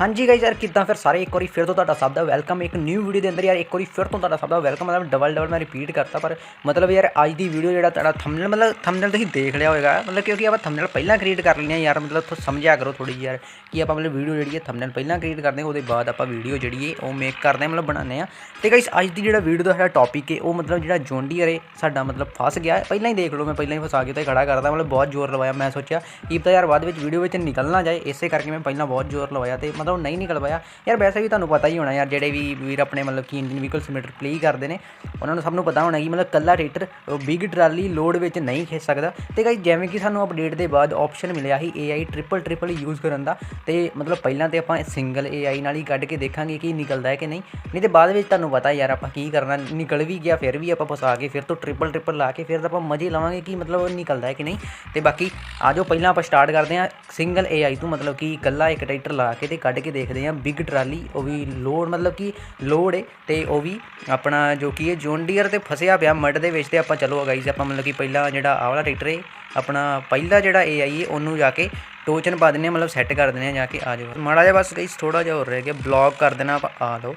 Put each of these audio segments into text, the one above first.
ਹਾਂਜੀ ਗਾਇਜ਼ ਯਾਰ ਕਿੱਦਾਂ ਫਿਰ ਸਾਰੇ ਇੱਕ ਵਾਰੀ ਫਿਰ ਤੋਂ ਤੁਹਾਡਾ ਸਭ ਦਾ ਵੈਲਕਮ ਇੱਕ ਨਿਊ ਵੀਡੀਓ ਦੇ ਅੰਦਰ ਯਾਰ ਇੱਕ ਵਾਰੀ ਫਿਰ ਤੋਂ ਤੁਹਾਡਾ ਸਭ ਦਾ ਵੈਲਕਮ ਮਤਲਬ ਡਬਲ ਡਬਲ ਮੈਂ ਰਿਪੀਟ ਕਰਤਾ, ਪਰ ਮਤਲਬ ਯਾਰ ਅੱਜ ਦੀ ਵੀਡੀਓ ਜਿਹੜਾ ਤੁਹਾਡਾ ਥੰਬਨੇਲ ਮਤਲਬ ਥੰਬਨੇਲ ਤੁਸੀਂ ਦੇਖ ਲਿਆ ਹੋਵੇਗਾ ਮਤਲਬ ਕਿਉਂਕਿ ਆਪਾਂ ਥੰਬਨੇਲ ਪਹਿਲਾਂ ਕ੍ਰੀਏਟ ਕਰ ਲੈਂਦੇ ਹਾਂ ਯਾਰ, ਮਤਲਬ ਤੁਸੀਂ ਸਮਝਿਆ ਕਰੋ ਥੋੜੀ ਯਾਰ ਕਿ ਆਪਾਂ ਮਤਲਬ ਵੀਡੀਓ ਜਿਹੜੀ ਹੈ ਥੰਬਨੇਲ ਪਹਿਲਾਂ ਕ੍ਰੀਏਟ ਕਰਦੇ ਹਾਂ, ਉਹਦੇ ਬਾਅਦ ਆਪਾਂ ਵੀਡੀਓ ਜਿਹੜੀ ਹੈ ਉਹ ਮੇਕ ਕਰਦੇ ਹਾਂ, ਮਤਲਬ ਬਣਾਉਂਦੇ ਹਾਂ। ਤੇ ਗਾਇਜ਼ ਅੱਜ ਦੀ ਜਿਹੜਾ ਵੀਡੀਓ ਦਾ ਸਾਡਾ ਟੌਪਿਕ ਹੈ, ਉਹ ਮਤਲਬ ਜਿਹੜਾ ਜੌਂਡੀਅਰ ਹੈ ਸਾਡਾ ਮਤਲਬ ਫਸ ਗਿਆ। ਪਹਿਲਾਂ ਹੀ ਦੇਖ ਲਓ, ਮੈਂ ਪਹਿਲਾਂ ਹੀ ਫਸਾ ਕੇ ਤੇ ਖੜਾ ਕਰਦਾ, ਮਤਲਬ ਬਹੁਤ ਜ਼ੋਰ ਲਵਾਇਆ, ਮੈਂ ਸੋਚਿਆ ਕੀ ਤਾਂ ਯਾਰ ਬਾਅਦ ਵਿੱਚ ਵੀਡੀਓ ਵਿੱਚ ਨਿਕਲਣਾ ਜਾਏ, ਇਸੇ ਕਰਕੇ ਮੈਂ ਪਹਿਲਾਂ ਬਹੁਤ ਜ਼ੋਰ ਲਵਾਇਆ ਤੇ ਮਤਲਬ ਨਹੀਂ ਨਿਕਲ ਪਾਇਆ ਯਾਰ ਵੈਸੇ ਵੀ ਤੁਹਾਨੂੰ ਪਤਾ ਹੀ ਹੋਣਾ ਯਾਰ, ਜਿਹੜੇ ਵੀ ਵੀਰ ਆਪਣੇ ਮਤਲਬ ਕਿ ਇੰਜਨ ਵਹੀਕਲ ਸਿਮੀਟਰ ਪਲੇ ਕਰਦੇ ਨੇ, ਉਹਨਾਂ ਨੂੰ ਸਭ ਨੂੰ ਪਤਾ ਹੋਣਾ ਕਿ ਮਤਲਬ ਕੱਲਾ ਟਰੈਕਟਰ ਬਿਗ ਟਰਾਲੀ ਲੋਡ ਵਿੱਚ ਨਹੀਂ ਖਿੱਚ ਸਕਦਾ। ਤੇ ਗਾਇਸ ਜਿਵੇਂ ਕਿ ਸਾਨੂੰ ਅਪਡੇਟ ਦੇ ਬਾਅਦ ਆਪਸ਼ਨ ਮਿਲਿਆ ਸੀ AI ਟ੍ਰਿਪਲ ਟ੍ਰਿਪਲ ਯੂਜ਼ ਕਰਨ ਦਾ। ਤੇ ਮਤਲਬ ਪਹਿਲਾਂ ਤੇ ਆਪਾਂ ਸਿੰਗਲ AI ਨਾਲ ਹੀ ਕੱਢ ਕੇ ਦੇਖਾਂਗੇ ਕਿ ਨਿਕਲਦਾ ਹੈ ਕਿ ਨਹੀਂ। ਨਹੀਂ ਤੇ ਬਾਅਦ ਵਿੱਚ ਤੁਹਾਨੂੰ ਪਤਾ ਯਾਰ ਆਪਾਂ ਕੀ ਕਰਨਾ, ਨਿਕਲ ਵੀ ਗਿਆ, ਫਿਰ ਵੀ ਆਪਾਂ ਫਸਾ ਕੇ ਫਿਰ ਤੋਂ ਟ੍ਰਿਪਲ ਟ੍ਰਿਪਲ ਲਾ ਕੇ ਫਿਰ ਤਾਂ ਆਪਾਂ ਮਜ਼ੇ ਲਵਾਂਗੇ ਕਿ ਮਤਲਬ ਨਿਕਲਦਾ ਹੈ ਕਿ ਨਹੀਂ। ਤੇ ਬਾਕੀ ਆਜੋ ਪਹਿਲਾਂ ਆਪਾਂ ਸਟਾਰਟ ਕਰਦੇ ਹਾਂ ਸਿੰਗਲ AI ਤੋਂ ਮਤਲਬ ਕਿ ਇਕੱਲਾ ਇੱਕ ਟਰੈਕਟਰ ਲਾ ਕੇ ਤੇ ਕੱਢ ਕੇ ਦੇਖਦੇ ਹਾਂ ਬਿਗ ਟਰਾਲੀ ਉਹ ਵੀ ਲੋਡ ਮਤਲਬ ਕਿ ਲੋਡ ਹੈ ਤੇ ਉਹ ਵੀ ਆਪਣਾ ਜੋ ਕੀ ਹੈ ਜੌਂਡੀਅਰ ਤੇ ਫਸਿਆ ਪਿਆ ਮੱਡ ਦੇ ਵਿੱਚ ਤੇ ਆਪਾਂ ਚਲੋ ਗਾਈਜ਼ ਆਪਾਂ ਮਤਲਬ ਕਿ ਪਹਿਲਾਂ ਜਿਹੜਾ ਆਹ ਵਾਲਾ ਟਰੈਕਟਰ ਹੈ ਆਪਣਾ ਪਹਿਲਾ ਜਿਹੜਾ AI ਹੈ ਉਹਨੂੰ ਜਾ ਕੇ ਟੋਚਨ ਪਾ ਦਿੰਦੇ ਹਾਂ, ਮਤਲਬ ਸੈੱਟ ਕਰ ਦਿੰਦੇ ਹਾਂ, ਜਾ ਕੇ ਆ ਜਾਓ। ਮਾੜਾ ਜਿਹਾ ਬਸ ਗਾਈਜ਼ ਥੋੜਾ ਜਿਹਾ ਹੋਰ ਰਹਿ ਗਿਆ ਬਲੌਕ ਕਰ ਦੇਣਾ ਆਪਾਂ, ਆ ਲਓ।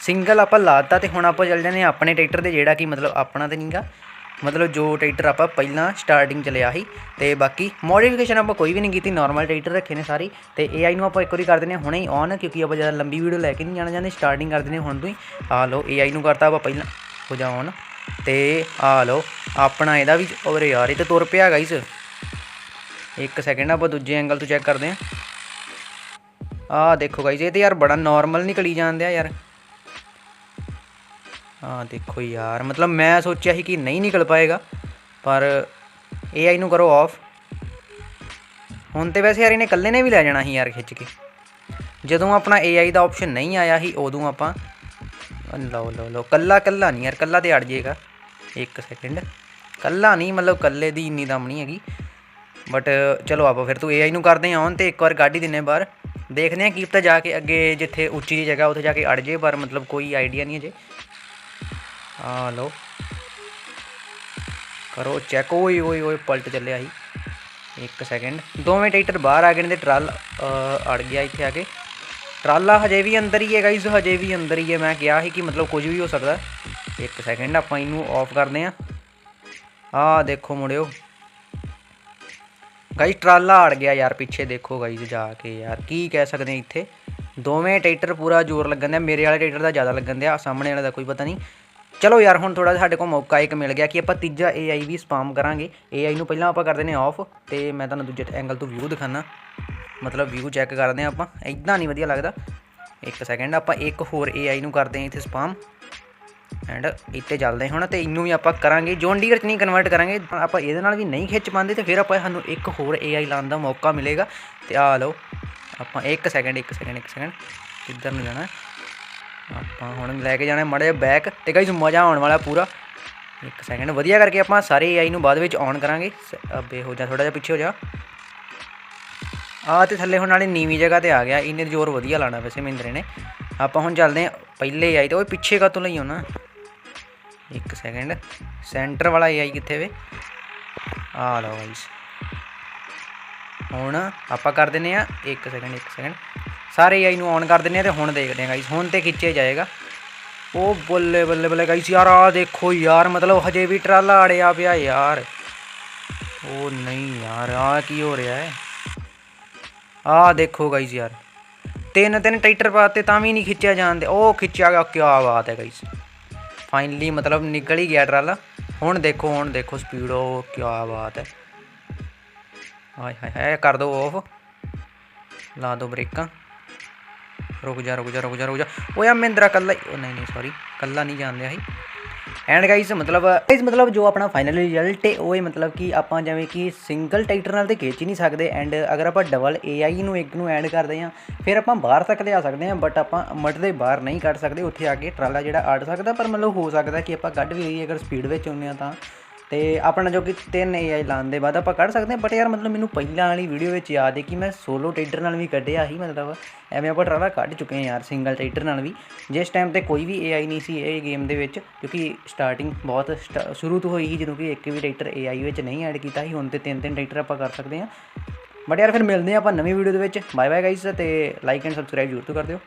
ਸਿੰਗਲ ਆਪਾਂ ਲਾਤਾ ਤੇ ਹੁਣ ਆਪਾਂ ਚੱਲ ਜਾਂਦੇ ਹਾਂ ਆਪਣੇ ਟਰੈਕਟਰ ਤੇ, ਜਿਹੜਾ ਕਿ ਮਤਲਬ ਆਪਣਾ ਤੇ ਨਹੀਂਗਾ ਮਤਲਬ ਜੋ ਟਰੈਕਟਰ ਆਪਾਂ ਪਹਿਲਾਂ ਸਟਾਰਟਿੰਗ ਚ ਲਿਆ ਸੀ ਤੇ ਬਾਕੀ ਮੋਡੀਫਿਕੇਸ਼ਨ ਆਪਾਂ ਕੋਈ ਵੀ ਨਹੀਂ ਕੀਤੀ ਨਾਰਮਲ ਟਰੈਕਟਰ ਰੱਖੇ ਨੇ ਸਾਰੀ ਤੇ AI ਨੂੰ ਆਪਾਂ ਇੱਕ ਵਾਰੀ ਕਰ ਦਿੰਦੇ ਹਾਂ, ਹੁਣੇ ਹੀ ਔਨ ਕਿਉਂਕਿ ਆਪਾਂ ਜ਼ਿਆਦਾ ਲੰਬੀ ਵੀਡੀਓ ਲੈ ਕੇ ਨਹੀਂ ਜਾਣਾ ਚਾਹੁੰਦੇ ਸਟਾਰਟਿੰਗ ਕਰ ਦਿੰਦੇ ਹਾਂ ਹੁਣ ਤੋਂ ਹੀ। ਆ ਲਓ AI ਨੂੰ ਕਰਤਾ ਆਪਾਂ ਪਹਿਲਾਂ, ਹੋ ਜਾ ਔਨ ਤੇ ਆ ਲਓ, ਆਪਣਾ ਇਹਦਾ ਵੀ ਔਰ ਯਾਰ, ਇਹ ਤੇ ਤੁਰ ਪਿਆ ਗਾਈਸ ਇੱਕ ਸੈਕਿੰਡ ਆਪਾਂ ਦੂਜੇ ਐਂਗਲ ਤੋਂ ਚੈੱਕ ਕਰਦੇ ਹਾਂ। ਆ ਦੇਖੋ ਗਾਈਸ ਇਹ ਤੇ ਯਾਰ ਬੜਾ ਨਾਰਮਲ ਨਿਕਲੀ ਜਾਂਦੇ ਆ ਯਾਰ। ਹਾਂ, ਦੇਖੋ ਯਾਰ, ਮਤਲਬ ਮੈਂ ਸੋਚਿਆ ਸੀ ਕਿ ਨਹੀਂ ਨਿਕਲ ਪਾਏਗਾ, ਪਰ AI ਨੂੰ ਕਰੋ ਆਫ ਹੁਣ ਤੇ ਵੈਸੇ ਯਾਰ ਇਹਨੇ ਇਕੱਲੇ ਨੇ ਵੀ ਲੈ ਜਾਣਾ ਸੀ ਯਾਰ ਖਿੱਚ ਕੇ। ਜਦੋਂ ਆਪਣਾ AI ਦਾ ਆਪਸ਼ਨ ਨਹੀਂ ਆਇਆ ਸੀ, ਉਦੋਂ ਆਪਾਂ ਲਓ ਲਓ ਲਓ, ਕੱਲਾ ਕੱਲਾ ਨਹੀਂ ਯਾਰ, ਕੱਲਾ ਤੇ ਅੜ ਜਾਏਗਾ। ਇੱਕ ਸੈਕਿੰਡ ਕੱਲਾ ਨਹੀਂ, ਮਤਲਬ ਕੱਲੇ ਦੀ ਇੰਨੀ ਦਮ ਨਹੀਂ ਹੈਗੀ। ਬਟ ਚਲੋ ਆਪਾਂ ਫਿਰ ਤੂੰ AI ਨੂੰ ਕਰਦੇ ਹਾਂ ਔਨ ਤੇ ਇੱਕ ਵਾਰ ਕੱਢ ਹੀ ਦਿੰਨੇ ਬਾਹਰ। ਦੇਖਦੇ ਹਾਂ ਕੀ ਪਤਾ ਜਾ ਕੇ ਅੱਗੇ ਜਿੱਥੇ ਉੱਚੀ ਜਿਹੀ ਜਗ੍ਹਾ, ਉੱਥੇ ਜਾ ਕੇ ਅੜ ਜੇ ਪਰ ਮਤਲਬ ਕੋਈ ਆਈਡੀਆ ਨਹੀਂ ਅਜੇ। ਹਾਂ ਲਓ। ਕਰੋ ਚੈੱਕ ਓਏ ਓਏ ਓਏ, ਪਲਟ ਚੱਲਿਆ ਸੀ। ਇੱਕ ਸੈਕਿੰਡ ਦੋਵੇਂ ਟਰੈਕਟਰ ਬਾਹਰ ਆ ਗਏ ਨੇ ਤੇ ਟਰਲ ਅੜ ਗਿਆ ਇੱਥੇ ਆ ਕੇ। ਟਰਾਲਾ ਹਜੇ ਵੀ ਅੰਦਰ ਹੀ ਹੈ ਗਾਈਸ ਹਜੇ ਵੀ ਅੰਦਰ ਹੀ ਹੈ। ਮੈਂ ਕਿਹਾ ਸੀ ਕਿ ਮਤਲਬ ਕੁਝ ਵੀ ਹੋ ਸਕਦਾ। ਇੱਕ ਸੈਕਿੰਡ ਆਪਾਂ ਇਹਨੂੰ ਆਫ ਕਰਦੇ ਹਾਂ। ਆ ਦੇਖੋ ਮੁੜਿਓ ਗਾਈਸ ਟਰਾਲਾ ਅੜ ਗਿਆ ਯਾਰ ਪਿੱਛੇ ਦੇਖੋ ਗਾਈਸ ਜਾ ਕੇ ਯਾਰ। ਕੀ ਕਹਿ ਸਕਦੇ ਹਾਂ ਇੱਥੇ। ਦੋਵੇਂ ਟਰੈਕਟਰ ਪੂਰਾ ਜ਼ੋਰ ਲੱਗਣ ਦਿਆ। ਮੇਰੇ ਵਾਲੇ ਟਰੈਕਟਰ ਦਾ ਜ਼ਿਆਦਾ ਲੱਗਣ ਦਿਆ। ਸਾਹਮਣੇ ਵਾਲੇ ਦਾ ਕੋਈ ਪਤਾ ਨਹੀਂ। ਚਲੋ ਯਾਰ, ਹੁਣ ਥੋੜਾ ਸਾਡੇ ਕੋਲ ਮੌਕਾ ਇੱਕ ਮਿਲ ਗਿਆ ਕਿ ਆਪਾਂ ਤੀਜਾ AI ਵੀ ਸਪਾਮ ਕਰਾਂਗੇ। AI ਨੂੰ ਪਹਿਲਾਂ ਆਪਾਂ ਕਰ ਦਿੰਦੇ ਆਫ ਤੇ ਮੈਂ ਤੁਹਾਨੂੰ ਦੂਜੇ ਐਂਗਲ ਤੋਂ ਵਿਊ ਦਿਖਾਣਾ ਮਤਲਬ ਵਿਊ ਚੈੱਕ ਕਰਦੇ ਹਾਂ ਆਪਾਂ। ਇਦਾਂ ਨਹੀਂ ਵਧੀਆ ਲੱਗਦਾ। ਇੱਕ ਸੈਕਿੰਡ ਆਪਾਂ ਇੱਕ ਹੋਰ AI ਨੂੰ ਕਰਦੇ ਹਾਂ ਇੱਥੇ ਸਪਾਮ ਐਂਡ ਇੱਥੇ ਚੱਲਦੇ ਹੁਣ ਤੇ ਇਹਨੂੰ ਵੀ ਆਪਾਂ ਕਰਾਂਗੇ। ਜੌਨ ਡੀਅਰ ਚ ਨਹੀਂ ਕਨਵਰਟ ਕਰਾਂਗੇ। ਆਪਾਂ ਇਹਦੇ ਨਾਲ ਵੀ ਨਹੀਂ ਖਿੱਚ ਪਾਉਂਦੇ ਤੇ ਫਿਰ ਆਪਾਂ ਸਾਨੂੰ ਇੱਕ ਹੋਰ AI ਲਾਉਣ ਦਾ ਮੌਕਾ ਮਿਲੇਗਾ। ਤੇ ਆ ਲਓ, ਆਪਾਂ ਇੱਕ ਸੈਕਿੰਡ ਇੱਕ ਸੈਕਿੰਡ ਇੱਕ ਸੈਕਿੰਡ ਕਿੱਧਰ ਨੂੰ ਜਾਣਾ? ਆਪਾਂ ਹੁਣ ਲੈ ਕੇ ਜਾਣਾ ਮੜੇ ਬੈਕ ਤੇ ਗਾਈਸ ਮਜ਼ਾ ਆਉਣ ਵਾਲਾ ਪੂਰਾ। ਇੱਕ ਸੈਕਿੰਡ ਵਧੀਆ ਕਰਕੇ ਆਪਾਂ ਸਾਰੇ AI ਨੂੰ ਬਾਅਦ ਵਿੱਚ ਔਨ ਕਰਾਂਗੇ। ਸ- ਹੋ ਜਾ ਥੋੜਾ ਜਿਹਾ ਪਿੱਛੇ ਹੋ ਜਾ। ਆ ਤੇ ਥੱਲੇ ਹੁਣ ਨਾਲੇ ਨੀਵੀਂ ਜਗ੍ਹਾ ਤੇ ਆ ਗਿਆ ਇਹਨੇ ਜ਼ੋਰ ਵਧੀਆ ਲਾਣਾ ਵੈਸੇ ਮਹਿੰਦਰੇ ਨੇ। ਆਪਾਂ ਹੁਣ ਚੱਲਦੇ ਆ ਪਹਿਲੇ AI ਤੇ। ਉਹ ਪਿੱਛੇ ਕਾ ਤੋਂ ਲਈ ਆਉਣਾ? ਇੱਕ ਸੈਕਿੰਡ ਸੈਂਟਰ ਵਾਲਾ AI ਕਿੱਥੇ ਵੇ? ਆ ਲਓ ਗਾਈਸ ਹੁਣ ਆਪਾਂ ਕਰ ਦਿੰਨੇ ਆ ਇੱਕ ਸੈਕਿੰਡ ਇੱਕ ਸੈਕਿੰਡ ਸਾਰੇ AI ਨੂੰ ਔਨ ਕਰ ਦਿੰਨੇ ਆ ਤੇ ਹੁਣ ਦੇਖਦੇ ਆ ਗਾਈਸ ਹੁਣ ਤੇ ਖਿੱਚੇ ਜਾਏਗਾ। ਉਹ ਬੱਲੇ ਬੱਲੇ ਬੱਲੇ ਗਾਈਸ ਯਾਰ ਆ ਦੇਖੋ ਯਾਰ, ਮਤਲਬ ਹਜੇ ਵੀ ਟਰਾਲਾ ਅੜਿਆ ਪਿਆ ਯਾਰ। ਉਹ ਨਹੀਂ ਯਾਰ ਆ ਕੀ ਹੋ ਰਿਹਾ ਹੈ? ਆ ਦੇਖੋ ਗਾਈਸ ਯਾਰ, ਤਿੰਨ ਤਿੰਨ ਟਰੈਕਟਰ ਪਾਤੇ ਤਾਂ ਵੀ ਨਹੀਂ ਖਿੱਚਿਆ ਜਾਂਦੇ ਉਹ ਖਿੱਚਿਆ ਗਿਆ ਕੀ ਬਾਤ ਹੈ ਗਾਈਸ ਫਾਈਨਲੀ ਮਤਲਬ ਨਿਕਲ ਹੀ ਗਿਆ ਟਰਾਲਾ। ਹੁਣ ਦੇਖੋ ਹੁਣ ਦੇਖੋ ਸਪੀਡ ਉਹ ਕੀ ਬਾਤ ਹੈ। ਹਾਏ ਹਾਏ ਕਰ ਦੋ ਆਫ ਲਾ ਦੋ ਬ੍ਰੇਕਾਂ। ਰੁਕ ਜਾ ਰੁਕ ਜਾ ਰੁਕ ਜਾ ਰੁਕ ਜਾ। ਓਏ ਆ ਮਹਿੰਦਰਾ ਕੱਲਾ ਉਹ ਨਹੀਂ ਨਹੀਂ ਸੌਰੀ ਕੱਲਾ ਨਹੀਂ ਜਾਂਦੇ ਆਹੀ ਐਂਡ ਗਾਈਸ ਮਤਲਬ ਇਸ ਮਤਲਬ ਜੋ ਆਪਣਾ ਫਾਈਨਲ ਰਿਜ਼ਲਟ ਹੈ ਉਹ ਹੈ ਮਤਲਬ ਕਿ ਆਪਾਂ ਜਿਵੇਂ ਕਿ ਸਿੰਗਲ ਟਰੈਕਟਰ ਨਾਲ ਤੇ ਖਿੱਚ ਹੀ ਨਹੀਂ ਸਕਦੇ ਐਂਡ ਅਗਰ ਆਪਾਂ ਡਬਲ AI ਨੂੰ, ਇੱਕ ਨੂੰ ਐਡ ਕਰਦੇ ਹਾਂ, ਫਿਰ ਆਪਾਂ ਬਾਹਰ ਤੱਕ ਲਿਆ ਸਕਦੇ ਹਾਂ ਬਟ ਆਪਾਂ ਮਟ ਦੇ ਬਾਹਰ ਨਹੀਂ ਕੱਢ ਸਕਦੇ, ਉੱਥੇ ਆ ਕੇ ਟਰਾਲਾ ਜਿਹੜਾ ਅੜ ਸਕਦਾ, ਪਰ ਮਤਲਬ ਹੋ ਸਕਦਾ ਕਿ ਆਪਾਂ ਕੱਢ ਵੀ ਲਈਏ, ਅਗਰ ਸਪੀਡ ਵਿੱਚ ਹੁੰਦੇ ਆ ਤਾਂ। ਤੇ ਆਪਣਾ ਜੋ ਕਿ ਤਿੰਨ AI ਲਾਉਣ ਦੇ ਬਾਅਦ ਆਪਾਂ ਕੱਢ ਸਕਦੇ ਹਾਂ ਬਟ ਯਾਰ ਮਤਲਬ ਮੈਨੂੰ ਪਹਿਲਾਂ ਵਾਲੀ ਵੀਡੀਓ ਵਿੱਚ ਯਾਦ ਹੈ ਕਿ ਮੈਂ ਸੋਲੋ ਟਰੈਕਟਰ ਨਾਲ ਵੀ ਕੱਢਿਆ ਸੀ, ਮਤਲਬ ਐਵੇਂ ਆਪਾਂ ਟਰਾਲਾ ਕੱਢ ਚੁੱਕੇ ਹਾਂ ਯਾਰ ਸਿੰਗਲ ਟਰੈਕਟਰ ਨਾਲ ਵੀ। ਜਿਸ ਟਾਈਮ ਤੇ ਕੋਈ ਵੀ AI ਨਹੀਂ ਸੀ ਇਹ ਗੇਮ ਦੇ ਵਿੱਚ, ਕਿਉਂਕਿ ਸਟਾਰਟਿੰਗ ਬਹੁਤ ਸਟਾ- ਸ਼ੁਰੂ ਤੋਂ ਹੋਈ ਸੀ, ਜਦੋਂ ਕਿ ਇੱਕ ਵੀ ਟਰੈਕਟਰ AI ਵਿੱਚ ਨਹੀਂ ਐਡ ਕੀਤਾ ਸੀ, ਹੁਣ ਤੇ ਤਿੰਨ ਤਿੰਨ ਟਰੈਕਟਰ ਆਪਾਂ ਕਰ ਸਕਦੇ ਹਾਂ। ਬਟ ਯਾਰ ਫਿਰ ਮਿਲਦੇ ਹਾਂ ਆਪਾਂ ਨਵੀਂ ਵੀਡੀਓ ਦੇ ਵਿੱਚ। ਬਾਏ ਬਾਏ ਗਾਈਸ ਤੇ ਲਾਈਕ ਐਂਡ ਸਬਸਕ੍ਰਾਈਬ ਜ਼ਰੂਰ ਤੋਂ ਕਰ ਦਿਓ।